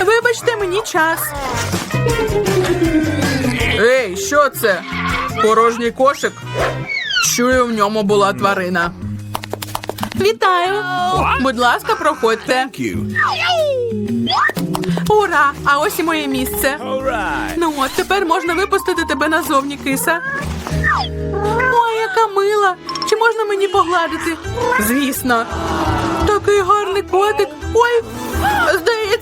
Вибачте мені час. Ей, що це? Порожній кошик? Чую, в ньому була тварина. Вітаю! Будь ласка, проходьте. Ура! А ось і моє місце. Ну от тепер можна випустити тебе назовні, киса. Ой, яка мила! Чи можна мені погладити? Звісно. Такий гарний котик. Ой,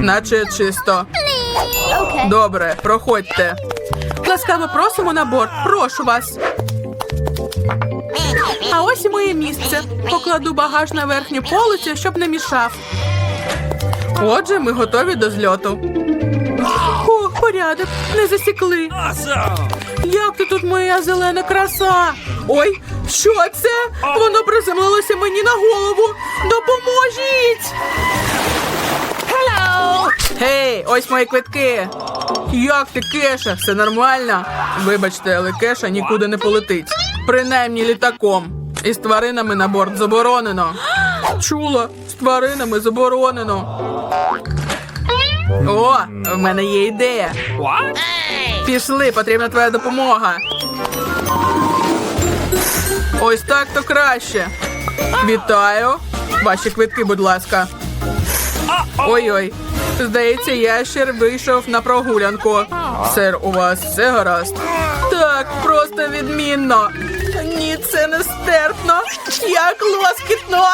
Наче чисто. Добре, проходьте. Ласкаво просимо на борт. Прошу вас. А ось і моє місце. Покладу багаж на верхню полицю, щоб не мішав. Отже, ми готові до зльоту. Ох, порядок, не засікли. Як ти тут моя зелена краса? Ой, що це? Воно приземлилося мені на голову. Допоможіть! Гей, ось мої квитки. Як ти, Кеша? Все нормально? Вибачте, але Кеша нікуди не полетить. Принаймні літаком. І з тваринами на борт заборонено. Чула, з тваринами заборонено. О, в мене є ідея. Пішли, потрібна твоя допомога. Ось так то краще. Вітаю. Ваші квитки, будь ласка. Ой-ой. Здається, ящер вийшов на прогулянку. Сер, у вас все гаразд? Так, просто відмінно. Ні, це не стерпно. Як лоскітно.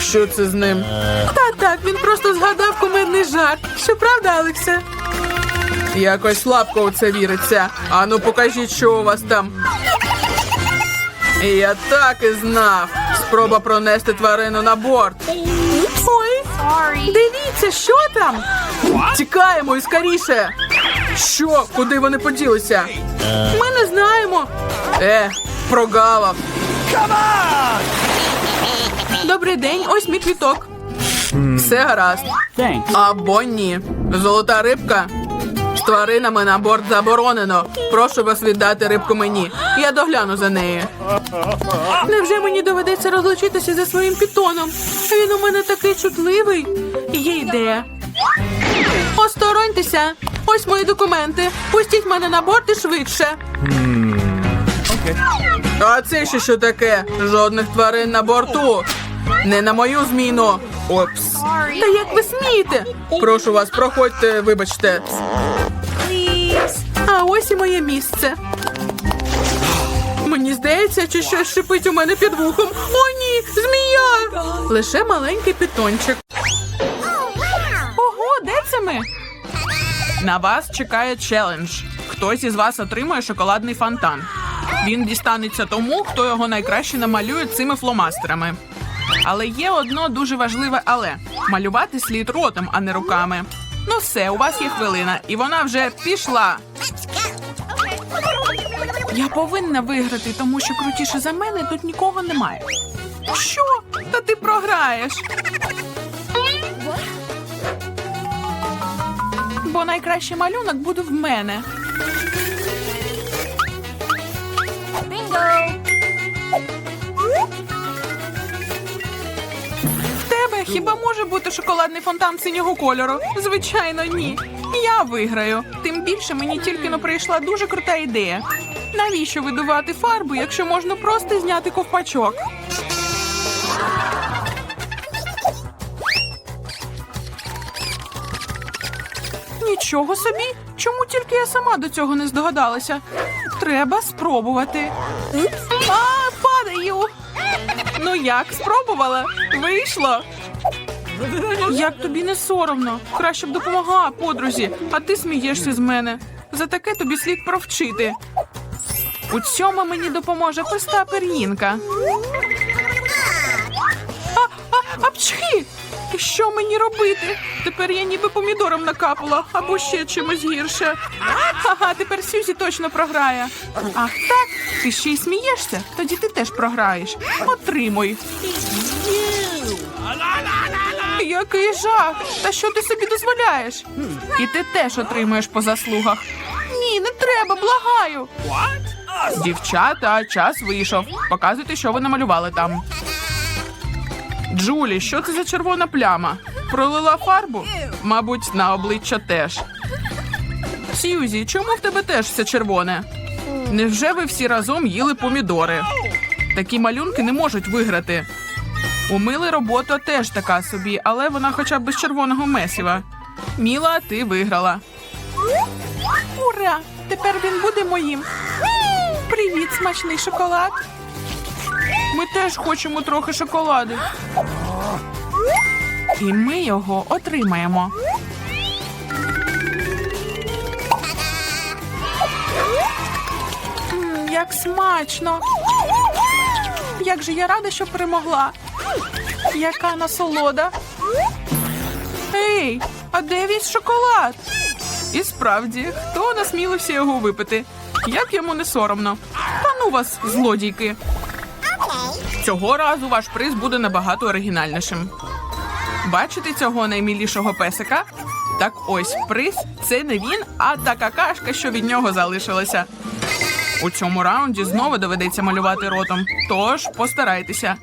Що це з ним? Та так, він просто згадав кумедний жарт. Що правда, Алексе? Якось слабко у це віриться. Ану, покажіть, що у вас там. Я так і знав. Спроба пронести тварину на борт. Ой, дивіться, що там? Тікаємо і скоріше. Що? Куди вони поділися? Ми не знаємо. Е, прогавав. Добрий день, ось мій квіток. Все гаразд. Thanks. Або ні. Золота рибка. З тваринами на борт заборонено. Прошу вас віддати рибку мені. Я догляну за нею. Невже мені доведеться розлучитися зі своїм пітоном? Він у мене такий чутливий. Є ідея. Остороньтеся. Ось мої документи. Пустіть мене на борт і швидше. А це ще що таке? Жодних тварин на борту. Не на мою зміну. Опс. Та як ви смієте? Прошу вас, проходьте, вибачте. А ось і моє місце. Мені здається, чи щось шипить у мене під вухом. О, ні, змія! Лише маленький питончик. Ого, де це ми? На вас чекає челендж. Хтось із вас отримує шоколадний фонтан. Він дістанеться тому, хто його найкраще намалює цими фломастерами. Але є одно дуже важливе але малювати слід ротом, а не руками. Ну все, у вас є хвилина, і вона вже пішла. Я повинна виграти, тому що крутіше за мене тут нікого немає. Що? Та ти програєш. Бо найкращий малюнок буде в мене. В хіба може бути шоколадний фонтан синього кольору? Звичайно, ні. Я виграю. Тим більше мені тільки но прийшла дуже крута ідея. Навіщо видувати фарбу, якщо можна просто зняти ковпачок? Нічого собі. Чому тільки я сама до цього не здогадалася? Треба спробувати. А, падаю. Ну як, спробувала? Вийшло. Як тобі не соромно? Краще б допомогла подрузі, а ти смієшся з мене. За таке тобі слід провчити. У цьому мені допоможе писта пер'їнка. А, а! Що мені робити? Тепер я ніби помідором накапала або ще чимось гірше. Ага, тепер Сюзі точно програє. Ах так, ти ще й смієшся? Тоді ти теж програєш. Отримуй. Який жах! Та що ти собі дозволяєш? І ти теж отримуєш по заслугах. Ні, не треба, благаю. Дівчата, час вийшов. Показуйте, що ви намалювали там. Джулі, що це за червона пляма? Пролила фарбу? Мабуть, на обличчя теж. Сьюзі, чому в тебе теж все червоне? Невже ви всі разом їли помідори? Такі малюнки не можуть виграти. У Мили робота теж така собі, але вона хоча б без червоного месіва. Міла, ти виграла. Ура! Тепер він буде моїм. Привіт, смачний шоколад. Ми теж хочемо трохи шоколаду. І ми його отримаємо. М, Як смачно! Як же я рада, що перемогла. Яка насолода. Ей, а де весь шоколад? І справді, хто насмілився його випити? Як йому не соромно. Та ну вас, злодійки. Цього разу ваш приз буде набагато оригінальнішим. Бачите цього наймілішого песика? Так ось приз це не він, а та какашка, що від нього залишилася. У цьому раунді знову доведеться малювати ротом. Тож постарайтеся.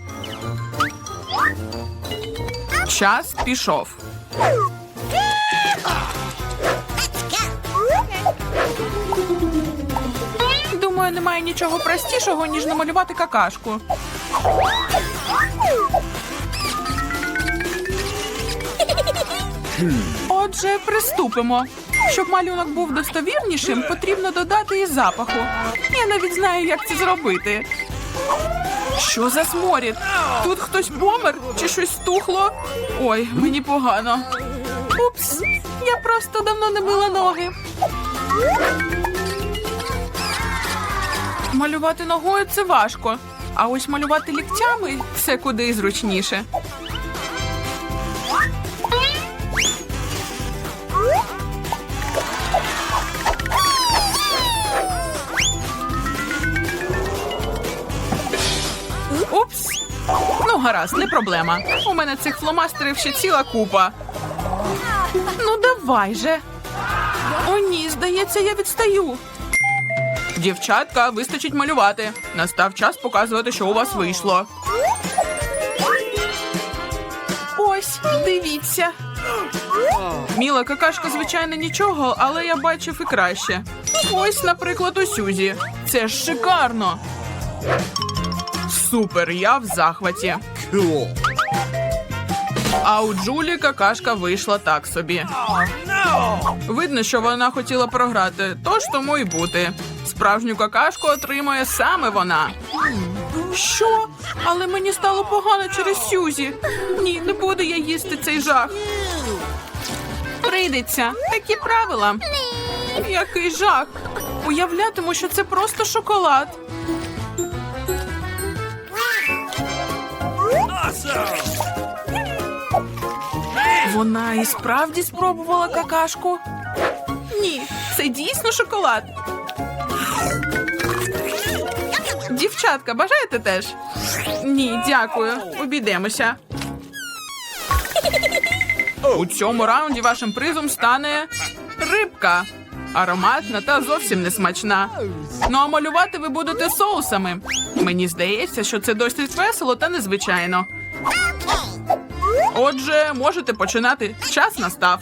Час пішов. Думаю, немає нічого простішого, ніж намалювати какашку. Отже, приступимо. Щоб малюнок був достовірнішим, потрібно додати і запаху. Я навіть знаю, як це зробити. Що за сморід? Тут хтось помер чи щось стухло? Ой, мені погано. Упс, я просто давно не мила ноги. Малювати ногою це важко, а ось малювати ліктями все куди зручніше. Гаразд, не проблема. У мене цих фломастерів ще ціла купа. Ну, давай же. О, ні, здається, я відстаю. Дівчатка, вистачить малювати. Настав час показувати, що у вас вийшло. Ось, дивіться. Міла какашка, звичайно, нічого, але я бачив і краще. Ось, наприклад, у Сюзі. Це ж шикарно. Супер, я в захваті. Cool. А у Джулі какашка вийшла так собі. Видно, що вона хотіла програти, тож тому й бути. Справжню какашку отримує саме вона. Що? Але мені стало погано через Сюзі. Ні, не буду я їсти цей жах. Прийдеться. Такі правила. Який жах. Уявлятиму, що це просто шоколад. Вона і справді спробувала какашку. Ні, це дійсно шоколад. Дівчатка, бажаєте теж? Ні, дякую. Обійдемося. У цьому раунді вашим призом стане рибка. Ароматна та зовсім не смачна. Ну а малювати ви будете соусами. Мені здається, що це досить весело та незвичайно. Отже, можете починати. Час настав.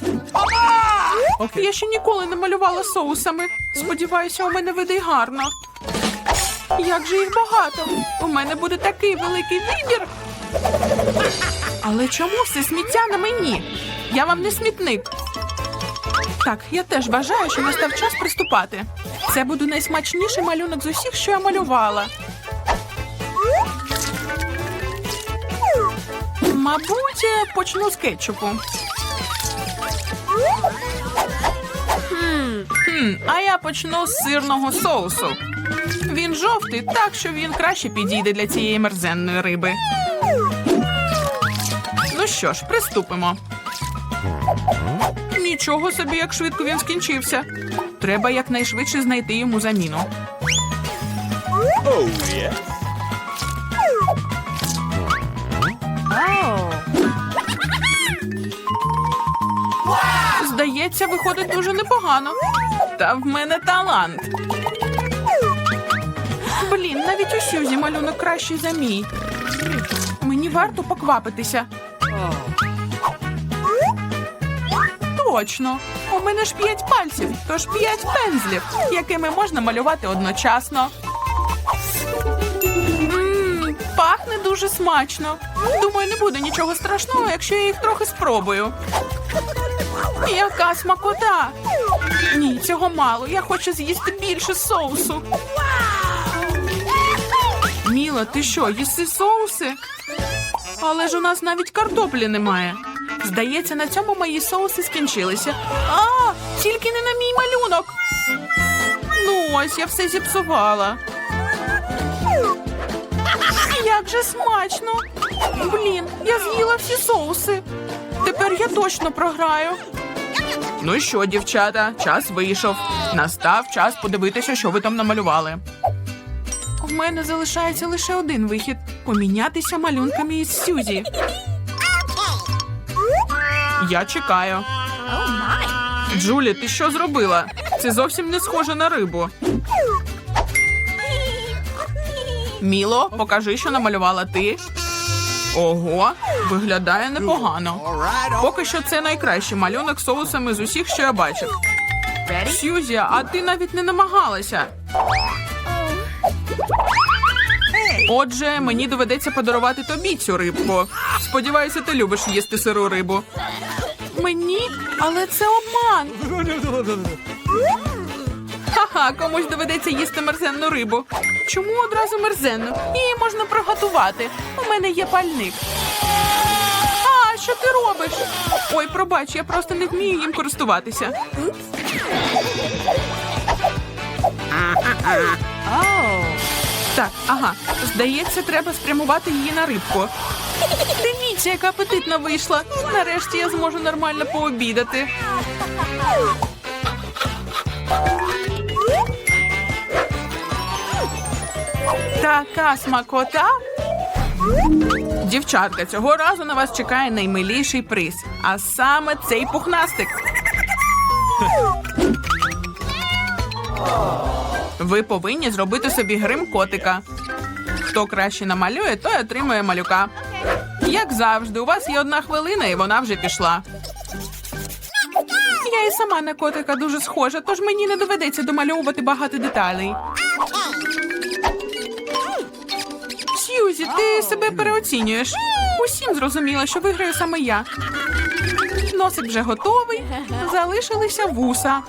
Я ще ніколи не малювала соусами. Сподіваюся, у мене вийде гарно. Як же їх багато? У мене буде такий великий вибір. Але чому все сміття на мені? Я вам не смітник. Так, я теж вважаю, що настав час приступати. Це буде найсмачніший малюнок з усіх, що я малювала. Мабуть, е, почну з кетчупу. Хм, а я почну з сирного соусу. Він жовтий, так що він краще підійде для цієї мерзенної риби. Ну що ж, приступимо. Нічого собі, як швидко він скінчився. Треба якнайшвидше знайти йому заміну. Oh, yeah. Здається, виходить дуже непогано. Та в мене талант. Блін, навіть у Сюзі малюнок кращий за мій. Мені варто поквапитися. Точно. У мене ж п'ять пальців, тож п'ять пензлів, якими можна малювати одночасно. Пахне дуже смачно. Думаю, не буде нічого страшного, якщо я їх трохи спробую. Яка смакота! Ні, цього мало. Я хочу з'їсти більше соусу. Міла, ти що, їси соуси? Але ж у нас навіть картоплі немає. Здається, на цьому мої соуси скінчилися. А, тільки не на мій малюнок. Ну ось, я все зіпсувала. Як же смачно! Блін, я з'їла всі соуси. Тепер я точно програю. Ну і що, дівчата, час вийшов. Настав час подивитися, що ви там намалювали. У мене залишається лише один вихід помінятися малюнками із Сюзі. Я чекаю. Джулі, ти що зробила? Це зовсім не схоже на рибу. Міло, покажи, що намалювала ти. Ого, виглядає непогано. Поки що це найкращий малюнок соусами з усіх, що я бачив. Сьюзі, а ти навіть не намагалася. Отже, мені доведеться подарувати тобі цю рибку. Сподіваюся, ти любиш їсти сиру рибу. Мені? Але це обман. Ха-ха, комусь доведеться їсти мерзенну рибу. Чому одразу мерзенну? Її можна приготувати. У мене є пальник. А, що ти робиш? Ой, пробач, я просто не вмію їм користуватися. Так, ага. Здається, треба спрямувати її на рибку. Дивіться, яка апетитна вийшла. Нарешті я зможу нормально пообідати. Така смакота. Дівчатка, цього разу на вас чекає наймиліший приз, а саме цей пухнастик. Ви повинні зробити собі грим котика. Хто краще намалює, той отримує малюка. Як завжди, у вас є одна хвилина, і вона вже пішла. Я і сама на котика дуже схожа, тож мені не доведеться домальовувати багато деталей. Сьюзі, ти себе переоцінюєш. Усім зрозуміло, що виграю саме я. Носик вже готовий. Залишилися вуса.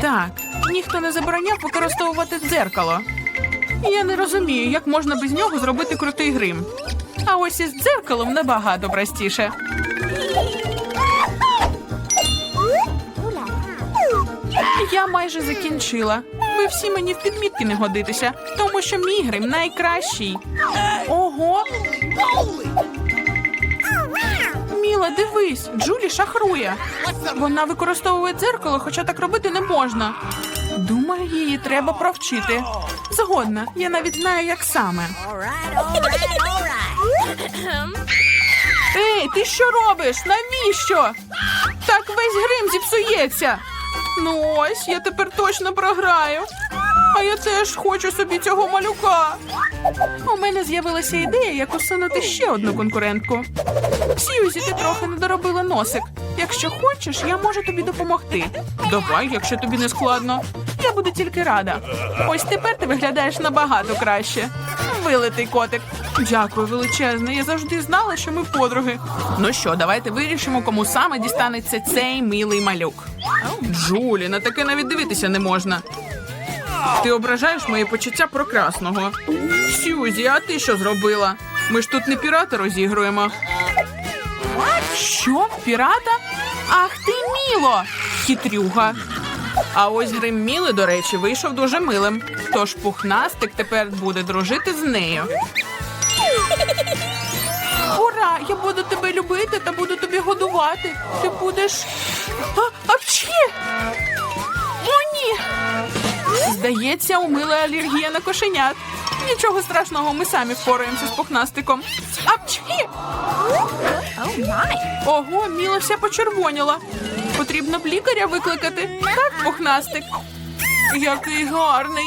Так, ніхто не забороняв використовувати дзеркало. Я не розумію, як можна без нього зробити крутий грим. А ось із дзеркалом набагато простіше. Я майже закінчила. Ви всі мені в підмітки не годитеся, тому що мій грим найкращий. Ого! Міла, дивись, Джулі шахрує. Вона використовує дзеркало, хоча так робити не можна. Думаю, її треба провчити. Згодна, я навіть знаю, як саме. Ей, ти що робиш? Навіщо? Так весь грим зіпсується. Ну ось, я тепер точно програю. А я теж хочу собі цього малюка. У мене з'явилася ідея, як усунути ще одну конкурентку. Сьюзі, ти трохи не доробила носик. Якщо хочеш, я можу тобі допомогти. Давай, якщо тобі не складно. Я буду тільки рада. Ось тепер ти виглядаєш набагато краще. Вилитий котик. Дякую, величезне. Я завжди знала, що ми подруги. Ну що, давайте вирішимо, кому саме дістанеться цей милий малюк. Джулі, на таке навіть дивитися не можна. Ти ображаєш мої почуття прекрасного. Сюзі, а ти що зробила? Ми ж тут не пірата розігруємо. Що? Пірата? Ах ти міло! Хитрюга. А ось грим Міли, до речі, вийшов дуже милим. Тож пухнастик тепер буде дружити з нею. Ура! Я буду тебе любити та буду тобі годувати. Ти будеш. А, апчхі! О, ні! Здається, у Мили алергія на кошенят. Нічого страшного, ми самі впораємося з пухнастиком. Апчхі! Ого, Міла вся почервоніла. Потрібно б лікаря викликати. Так, пухнастик. Який гарний.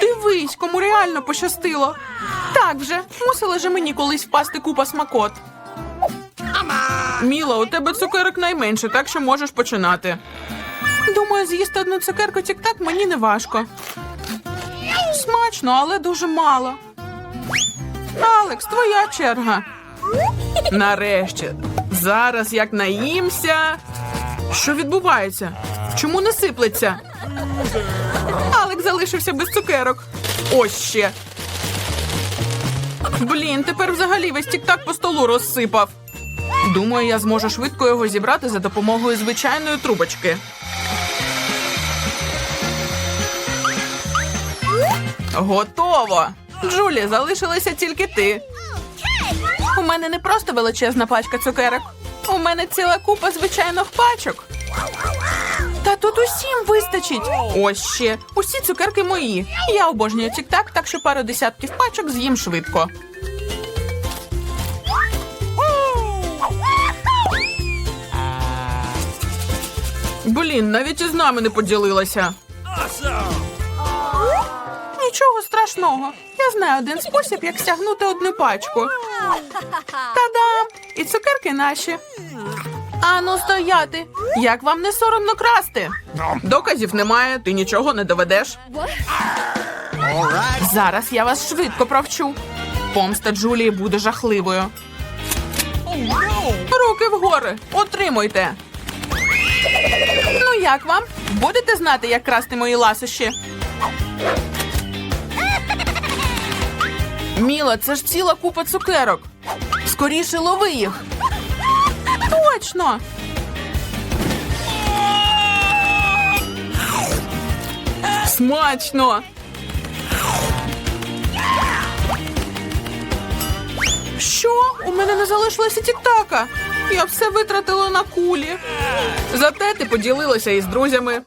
Дивись, кому реально пощастило. Так вже, мусила же мені колись впасти купа смакот. Міла, у тебе цукерок найменше, так що можеш починати. Думаю, з'їсти одну цукерку тік-так мені не важко. Смачно, але дуже мало. Алекс, твоя черга. Нарешті. Зараз як наїмся. Що відбувається? Чому не сиплеться? Алекс залишився без цукерок. Ось ще. Блін, тепер взагалі весь тік-так по столу розсипав. Думаю, я зможу швидко його зібрати за допомогою звичайної трубочки. Готово! Джулі, залишилася тільки ти. У мене не просто величезна пачка цукерок. У мене ціла купа звичайних пачок. Та тут усім вистачить. Ось ще. Усі цукерки мої. Я обожнюю тік-так, так що пару десятків пачок з'їм швидко. Блін, навіть із нами не поділилася. Нічого страшного. Я знаю один спосіб, як стягнути одну пачку. Та-дам! І цукерки наші. Ану, стояти! Як вам не соромно красти? Доказів немає, ти нічого не доведеш. Зараз я вас швидко провчу. Помста Джулії буде жахливою. Руки вгори, отримуйте. Ну як вам? Будете знати, як красти мої ласощі? Міла, це ж ціла купа цукерок. Скоріше лови їх. Точно. Смачно. Що? У мене не залишилося тіктака. Я все витратила на кулі. Зате ти поділилася із друзями.